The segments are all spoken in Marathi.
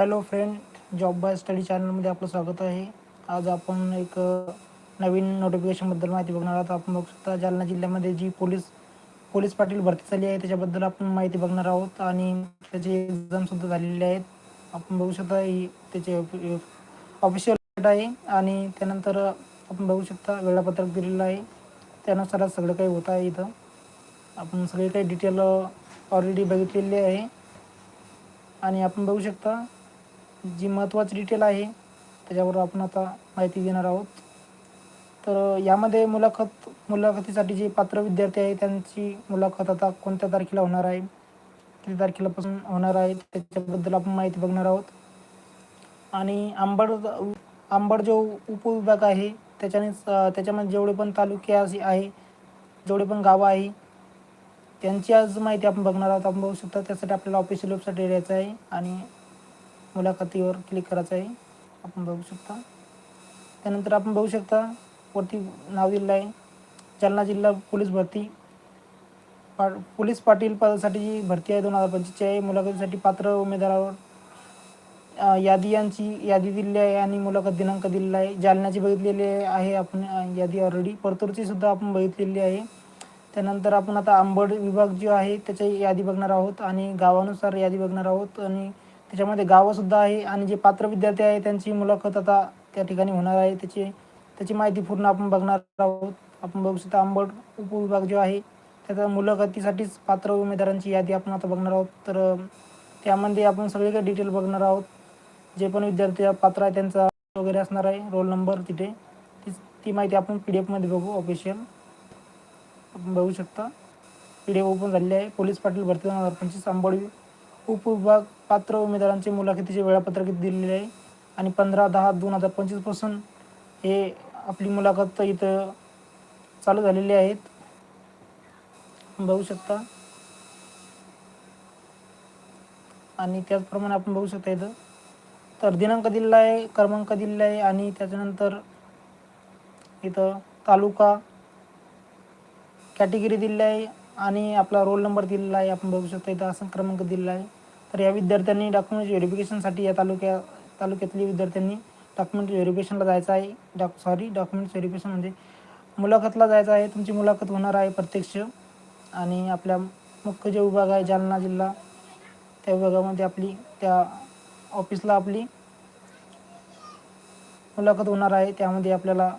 Hello friend job by study चॅनलमध्ये आपलं स्वागत आहे. आज आपण एक नवीन नोटिफिकेशनबद्दल माहिती बघणार आहोत. आपण बघू शकता जालना जिल्ह्यामध्ये जी पोलीस पोलीस पाटील भरती झाली आहे त्याच्याबद्दल आपण माहिती बघणार आहोत. आणि त्याचे एक्झामसुद्धा झालेले आहेत. आपण बघू शकता ही त्याचे ऑफिशियल आहे. आणि त्यानंतर आपण बघू शकता वेळापत्रक दिलेलं आहे. त्यानुसार सगळं काही होत आहे इथं. आपण सगळे काही डिटेल ऑलरेडी बघितलेली आहे. आणि आपण बघू शकता जी महत्त्वाची डिटेल आहे त्याच्यावर आपण आता माहिती देणार आहोत. तर यामध्ये मुलाखत मुलाखतीसाठी जे पात्र विद्यार्थी आहे त्यांची मुलाखत आता कोणत्या तारखेला होणार आहे? किती तारखेलापासून होणार आहे? त्याच्याबद्दल आपण माहिती बघणार आहोत. आणि आंबड आंबड जो उपविभाग आहे त्याच्याने त्याच्यामध्ये जेवढे पण तालुके आहे जेवढे पण गावं आहे त्यांची आज माहिती आपण बघणार आहोत. आपण बघू शकता त्यासाठी आपल्याला ऑफिशियल वेबसाईट यायचं आहे. आणि मुलाखतीवर क्लिक करायचं आहे. आपण बघू शकता. त्यानंतर आपण बघू शकता वरती नाव दिलेलं आहे. जालना जिल्हा पोलीस भरती. पा पोलीस पाटील पदासाठी जी भरती आहे दोन हजार पंचवीसची आहे. मुलाखतीसाठी पात्र उमेदवारावर यादी यांची यादी दिलेली आहे आणि मुलाखत दिनांक दिलेला आहे. जालन्याची बघितलेली आहे आपण यादी ऑलरेडी परतूरची सुद्धा आपण बघितलेली आहे. त्यानंतर आपण आता आंबड विभाग जो आहे त्याची यादी बघणार आहोत आणि गावानुसार यादी बघणार आहोत आणि त्याच्यामध्ये गावंसुद्धा आहे आणि जे पात्र विद्यार्थी आहे त्यांची मुलाखत आता त्या ठिकाणी होणार आहे. त्याची त्याची माहिती पूर्ण आपण बघणार आहोत. आपण बघू शकता आंबड उपविभाग जो आहे त्याचा मुलाखतीसाठीच पात्र उमेदवारांची यादी आपण आता बघणार आहोत. तर त्यामध्ये आपण सगळे काही डिटेल बघणार आहोत. जे पण विद्यार्थी पात्र आहे त्यांचा वगैरे असणार आहे रोल नंबर तिथे. ती ती माहिती आपण पी डी एफमध्ये बघू ऑफिशियल आपण बघू शकता. पी डी एफ ओपन झालेली आहे. पोलीस पाटील भरती दोन हजार पंचवीस आंबोडी उपविभाग पात्र उमेदवारांचे मुलाखतीचे वेळापत्रक दिलेले आहे. आणि पंधरा दहा दोन हजार पंचवीसपासून हे आपली मुलाखत इथं चालू झालेली आहेत. बघू शकता. आणि त्याचप्रमाणे आपण बघू शकता इथं. तर दिनांक दिलेला आहे क्रमांक दिलेला आहे आणि त्याच्यानंतर इथं तालुका कॅटेगरी दिलेली आहे आणि आपला रोल नंबर दिलेला आहे. आपण बघू शकता इथं असं क्रमांक दिलेला आहे. तर या विद्यार्थ्यांनी डॉक्युमेंट व्हेरिफिकेशनसाठी या तालुक्या तालुक्यातली विद्यार्थ्यांनी डॉक्युमेंट व्हेरिफिकेशनला जायचं आहे. डॉक सॉरी डॉक्युमेंट व्हेरिफिकेशन म्हणजे मुलाखतला जायचं आहे. तुमची मुलाखत होणार आहे प्रत्यक्ष. आणि आपल्या मुख्य जो विभाग आहे जालना जिल्हा त्या विभागामध्ये आपली त्या ऑफिसला आपली मुलाखत होणार आहे. त्यामध्ये आपल्याला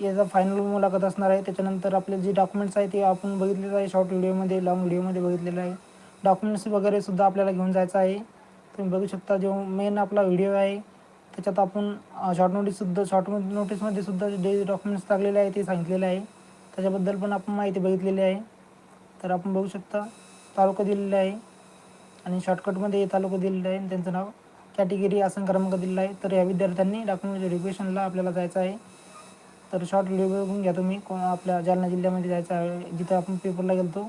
याचा फायनल मुलाखत असणार आहे. त्याच्यानंतर आपले जे डॉक्युमेंट्स आहे ते आपण बघितलेलं आहे. शॉर्ट व्हिडिओमध्ये लॉंग व्हिडिओमध्ये बघितलेलं आहे. डॉक्युमेंट्स वगैरे सुद्धा आपल्याला घेऊन जायचं आहे. तुम्ही बघू शकता जो मेन आपला व्हिडिओ आहे त्याच्यात आपण शॉर्ट नोटीससुद्धा शॉर्ट नोटीसमध्ये सुद्धा जे डॉक्युमेंट्स टाकलेले आहे ते सांगितलेलं आहे. त्याच्याबद्दल पण आपण माहिती बघितलेली आहे. तर आपण बघू शकता तालुका दिलेला आहे आणि शॉर्टकटमध्ये तालुका दिलेला आहे. आणि त्यांचं नाव कॅटेगरी आसन क्रमांक दिलेला आहे. तर या विद्यार्थ्यांनी डॉक्युमेंट व्हेरिफिकेशनला आपल्याला जायचं आहे. तर शॉर्ट व्हिडिओ बघून घ्या तुम्ही. कोण आपल्या जालना जिल्ह्यामध्ये जायचं आहे जिथं आपण पेपरला गेलतो.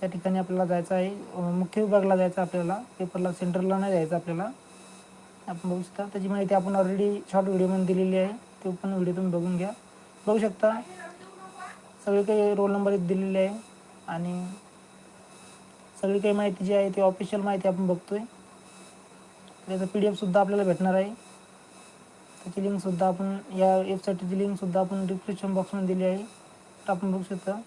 त्या ठिकाणी आपल्याला जायचं आहे. मुख्य विभागला जायचं आपल्याला. पेपरला सेंटरला नाही जायचं आपल्याला. आपण बघू शकता. त्याची माहिती आपण ऑलरेडी शॉर्ट व्हिडिओमध्ये दिलेली आहे. ते पण व्हिडिओ तुम्ही बघून घ्या. बघू शकता. सगळे काही रोल नंबर दिलेले आहे. आणि सगळी काही माहिती जी आहे ती ऑफिशियल माहिती आपण बघतो आहे त्याचं पी डी एफसुद्धा आपल्याला भेटणार आहे. त्याची लिंकसुद्धा आपण या वेबसाईटची लिंकसुद्धा आपण डिस्क्रिप्शन बॉक्समध्ये दिली आहे. तर आपण बघू शकता.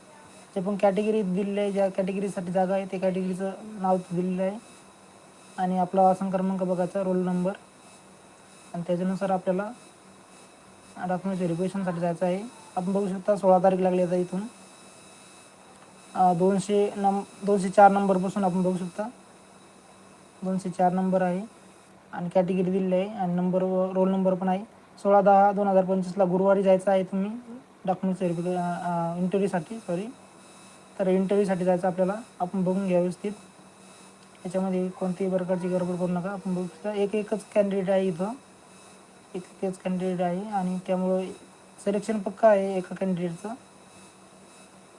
ते पण कॅटेगरी दिलेली आहे ज्या कॅटेगरीसाठी जागा आहे ते कॅटेगरीचं नाव दिलेलं आहे आणि आपला आसन क्रमांक बघायचा रोल नंबर आणि त्याच्यानुसार आपल्याला डॉक्युमेंट व्हेरिफिकेशनसाठी जायचं आहे. आपण बघू शकता सोळा तारीख लागली आता इथून. दोनशे नं दोनशे चार नंबरपासून आपण बघू शकता. दोनशे चार नंबर आहे. आणि कॅटेगरी दिलेली आहे आणि नंबर रोल नंबर पण आहे. सोळा दहा दोन हजार पंचवीसला गुरुवारी जायचं आहे तुम्ही. डॉक्युमेंट्स व्हेरिफिके इंटरव्ह्यूसाठी सॉरी तर इंटरव्ह्यूसाठी जायचं आपल्याला आपण बघून घ्या व्यवस्थित. याच्यामध्ये कोणतीही प्रकारची गडबड करू नका. आपण बघू शकता एक एकच कॅन्डिडेट आहे इथं. एक एकच कॅन्डिडेट आहे आणि त्यामुळं सिलेक्शन पक्का आहे एका कॅन्डिडेटचं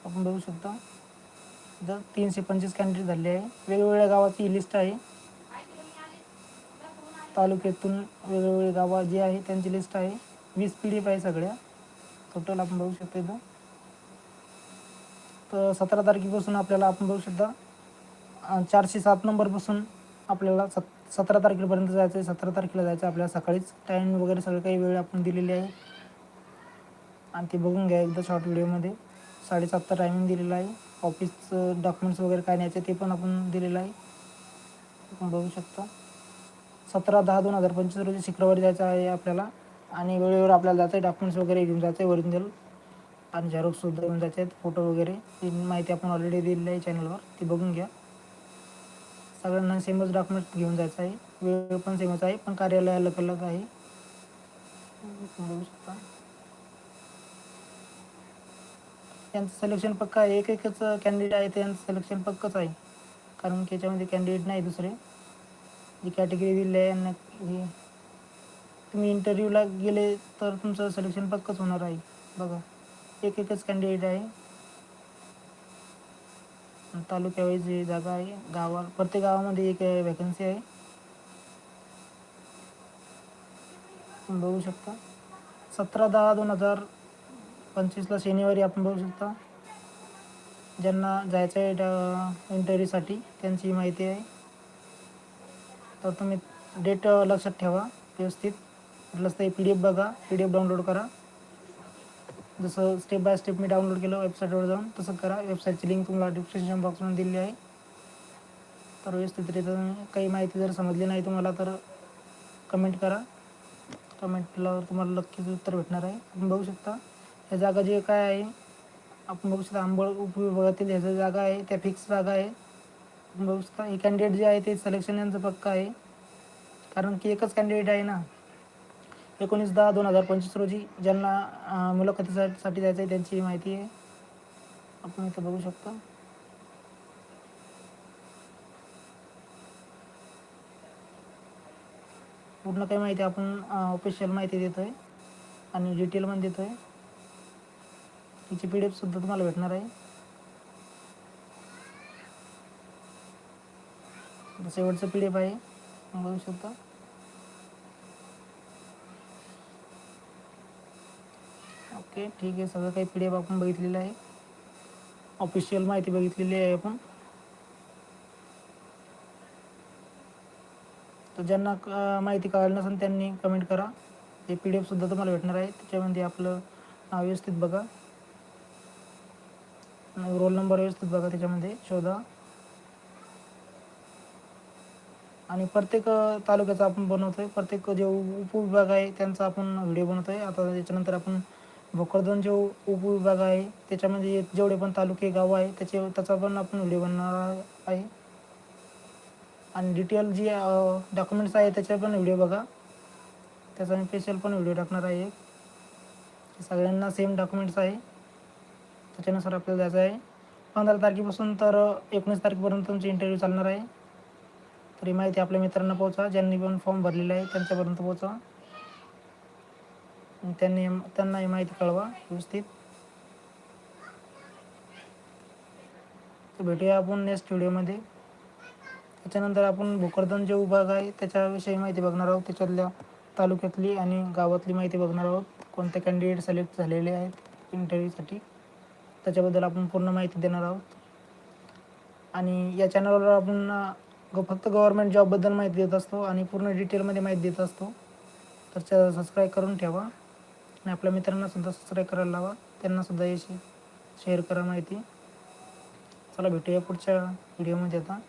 आपण बघू शकता. इथं तीनशे पंचवीस कॅन्डिडेट झाले आहे. वेगवेगळ्या गावाची ही लिस्ट आहे. तालुक्यातून वेगवेगळे गावं जी आहे त्यांची लिस्ट आहे. वीस पी डी एफ आहे सगळ्या. टोटल आपण बघू शकतो इथं. तर सतरा तारखेपासून आपल्याला आपण बघू शकता चारशे सात नंबरपासून आपल्याला सत सतरा तारखेपर्यंत जायचं आहे सतरा तारखेला जायचं आहे आपल्याला सकाळीच. टाईम वगैरे सगळं काही वेळ आपण दिलेली आहे. आणि ते बघून घ्या एकदा शॉर्ट व्हिडिओमध्ये साडेसातचा टायमिंग दिलेला आहे. ऑफिसचं डॉक्युमेंट्स वगैरे काय न्यायचे ते पण आपण दिलेलं आहे. आपण बघू शकता. सतरा दहा दोन हजार पंचवीस रोजी शुक्रवारी जायचं आहे आपल्याला. आणि वेळेवर आपल्याला जायचं आहे डॉक्युमेंट्स वगैरे घेऊन जायचं आहे ओरिजिनल आणि झेरॉक्ससुद्धा घेऊन जायचे आहेत फोटो वगैरे ती माहिती आपण ऑलरेडी दिलेली आहे चॅनलवर ती बघून घ्या. सगळ्यांना सेमच डॉक्युमेंट घेऊन जायचं आहे. वेळ पण सेमच आहे पण कार्यालय अलग अलग आहे. बघू शकता त्यांचं सिलेक्शन पक्का आहे. एक एकच कॅन्डिडेट आहे त्यांचं सिलेक्शन पक्कच आहे. कारण की याच्यामध्ये कॅन्डिडेट नाही दुसरे. जी कॅटेगरी दिली आहे यांना हे तुम्ही इंटरव्ह्यूला गेले तर तुमचं सिलेक्शन पक्कच होणार आहे. बघा. एक एकच कॅन्डिडेट आहे तालुक्यावाईज जागा आहे गावा प्रत्येक गावामध्ये एक वॅकन्सी आहे. बघू शकता. सतरा दहा दोन हजार पंचवीसला शनिवारी आपण बघू शकता. ज्यांना जायचं आहे इंटरव्ह्यूसाठी त्यांची माहिती आहे. तर तुम्ही डेट लक्षात ठेवा व्यवस्थित. प्लस ते पी डी एफ बघा. पी डी एफ डाउनलोड करा. जसं स्टेप बाय स्टेप मी डाउनलोड केलं वेबसाईटवर जाऊन तसं करा. वेबसाईटची लिंक तुम्हाला डिस्क्रिप्शन बॉक्समध्ये दिली आहे. तर व्यवस्थितरित्या काही माहिती जर समजली नाही तुम्हाला तर कमेंट करा. कमेंटला तुम्हाला नक्कीच उत्तर भेटणार आहे. तुम्ही बघू शकता या जागा जे काय आहे आपण बघू शकता आंबळ उपविभागातील ह्याच्या जागा आहे त्या फिक्स जागा आहे. तुम्ही बघू शकता हे कॅन्डिडेट जे आहे ते सिलेक्शन यांचं पक्का आहे. कारण की एकच कॅन्डिडेट आहे ना. एकोणीस दहा दोन हजार पंचवीस रोजी ज्यांना मुलाखतीसाठी जायचं आहे त्यांची माहिती आहे आपण इथं बघू शकता. पूर्ण काही माहिती आपण ऑफिशियल माहिती देतोय आणि डिटेलमध्ये देतोय. तिची पी डी एफसुद्धा तुम्हाला भेटणार आहे. शेवटचं पी डी एफ आहे बघू शकता. ओके ठीक आहे. सगळं काही पी डी एफ आपण बघितलेलं आहे. ऑफिशियल माहिती बघितलेली आहे आपण. तर ज्यांना माहिती कळाली नसेल त्यांनी कमेंट करा. हे पी डी एफसुद्धा तुम्हाला भेटणार आहे. त्याच्यामध्ये आपलं नाव व्यवस्थित बघा. रोल नंबर व्यवस्थित बघा त्याच्यामध्ये. शोधा. आणि प्रत्येक तालुक्याचा आपण बनवतोय. प्रत्येक जे उपविभाग आहे त्यांचा आपण व्हिडिओ बनवतोय. आता त्याच्यानंतर आपण भोकरदन जो उपविभाग आहे त्याच्यामध्ये जेवढे पण तालुके गाव आहे त्याचे त्याचा पण आपण व्हिडिओ बनवणार आहे. आणि डिटेल जी डॉक्युमेंट्स आहे त्याचे पण व्हिडिओ बघा. त्याचा मी स्पेशल पण व्हिडिओ टाकणार आहे सगळ्यांना सेम डॉक्युमेंट्स आहे. त्याच्यानुसार आपल्याला जायचं आहे. पंधरा तारखेपासून तर एकोणीस तारखेपर्यंत तुमची इंटरव्ह्यू चालणार आहे. तर ही माहिती आपल्या मित्रांना पोहोचा ज्यांनी पण फॉर्म भरलेला आहे त्यांच्यापर्यंत पोहोचा त्यांनी त्यांनाही माहिती कळवा व्यवस्थित. तर भेटूया आपण नेक्स्ट व्हिडिओमध्ये त्याच्यानंतर आपण भोकरदन जे विभाग आहे त्याच्याविषयी माहिती बघणार आहोत. त्याच्यातल्या तालुक्यातली आणि गावातली माहिती बघणार आहोत. कोणते कॅन्डिडेट सिलेक्ट झालेले आहेत इंटरव्ह्यूसाठी त्याच्याबद्दल आपण पूर्ण माहिती देणार आहोत. आणि या चॅनलवर आपण ग- फक्त गव्हर्मेंट जॉबबद्दल माहिती देत असतो आणि पूर्ण डिटेलमध्ये माहिती देत असतो. तर सबस्क्राईब करून ठेवा. आणि आपल्या मित्रांना सुद्धा सबस्क्राईब करायला लावा. त्यांना सुद्धा हे शेअर करा माहिती. चला भेटूया पुढच्या व्हिडिओमध्ये आता.